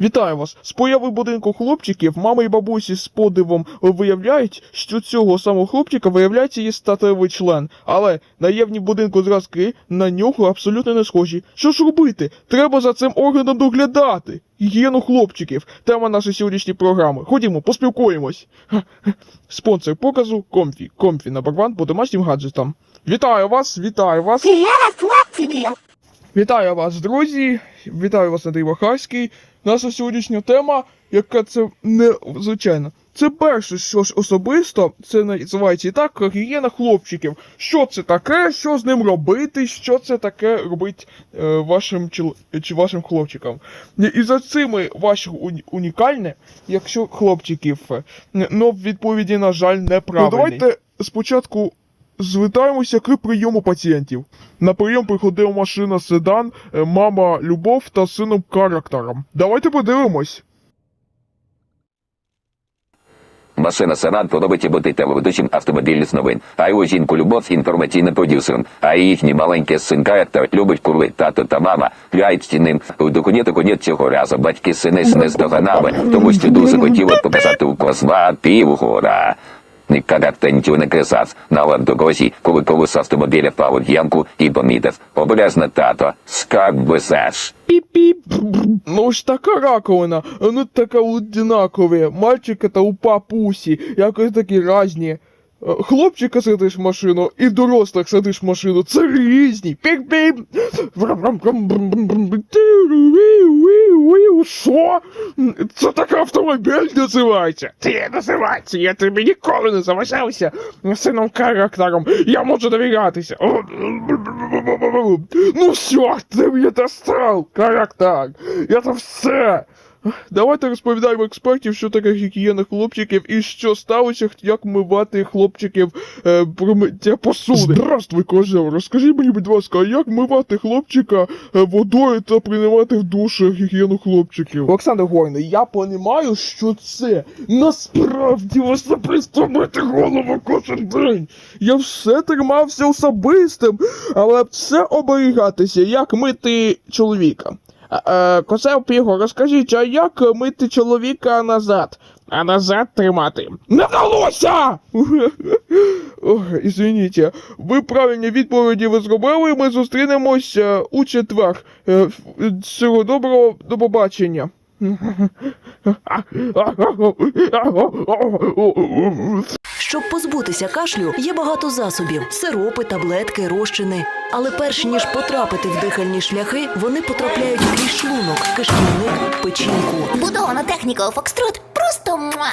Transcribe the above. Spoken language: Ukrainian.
Вітаю вас! З появи будинку хлопчиків мама і бабусі з подивом виявляють, що цього самого хлопчика виявляється є статевий член, але наявні в будинку зразки на нього абсолютно не схожі. Що ж робити? Треба за цим органом доглядати. Гігієну хлопчиків. Тема нашої сьогоднішньої програми. Ходімо, поспілкуємось. Спонсор показу Комфі. Комфі на барбан по домашнім гаджетам. Вітаю вас, вітаю вас. Вітаю вас, друзі! Вітаю вас, Андрій Вахарський. Наша сьогоднішня тема, яка це незвичайно. Це перше, що ж особисто, це називається і так гігієна хлопчиків. Що це таке, що з ним робити, що це таке робить е, вашим чол... чи вашим хлопчикам. І за цими ваших уні- унікальне, якщо хлопчиків, е, но в відповіді, на жаль, неправильний. Ну, давайте спочатку Звертаємося к прийому пацієнтів. На прийом приходила машина седан, е, мама Любов та сином Карактером. Давайте подивимось. Машина Седан подобається бути телеведучим автомобілів з новин. А його жінку Любов інформаційним продюсером. А їхній маленький син Каректор любить курви тато та мама. З ним у докуні докуні цього разу. Батьки сини не здоганали, тому що дуже хотіли показати у козла півгора. Каректор нічого не крисав. На дорозі, коли колесо автомобіля впало в ямку і помітив. Обережно тато, скарб везеш. Піп-піп. Ну ж така раковина, ну така одинакові. Мальчика та у папусі, якось такі разні. Е, Хлопчика сидиш в машину і дорослих сидиш в машину. Це різні. Пік-піп. Що? Це так автомобіль називається. Ти називається. Я тобі ніколи не залишався сином характером. Я можу довірятися. Ну все, ти мені достав, характер. Я це все. Давайте розповідаємо експертів, що таке гігієна хлопчиків і що сталося, як мивати хлопчиків е, про миття посуди. Здравствуй, козел. Розкажи мені, будь ласка, а як мивати хлопчика е, водою та приймати в душ гігієну хлопчиків? Олександр Горний, я розумію, що це насправді особисто мити голову кожен день. Я все тримався особистим, але все оберігатися, як мити чоловіка. Е, Козел Піго, розкажіть, а як мити чоловіка назад? А назад тримати. Не вдалося! Ох, извините. Ви правильні відповіді ви зробили, ми зустрінемось у четвер. Е, Всього доброго, до побачення. Щоб позбутися кашлю, є багато засобів: сиропи, таблетки, розчини. Але перш ніж потрапити в дихальні шляхи, вони потрапляють крізь шлунок, кишківник, печінку. Будована техніка у Фокстрот просто муа.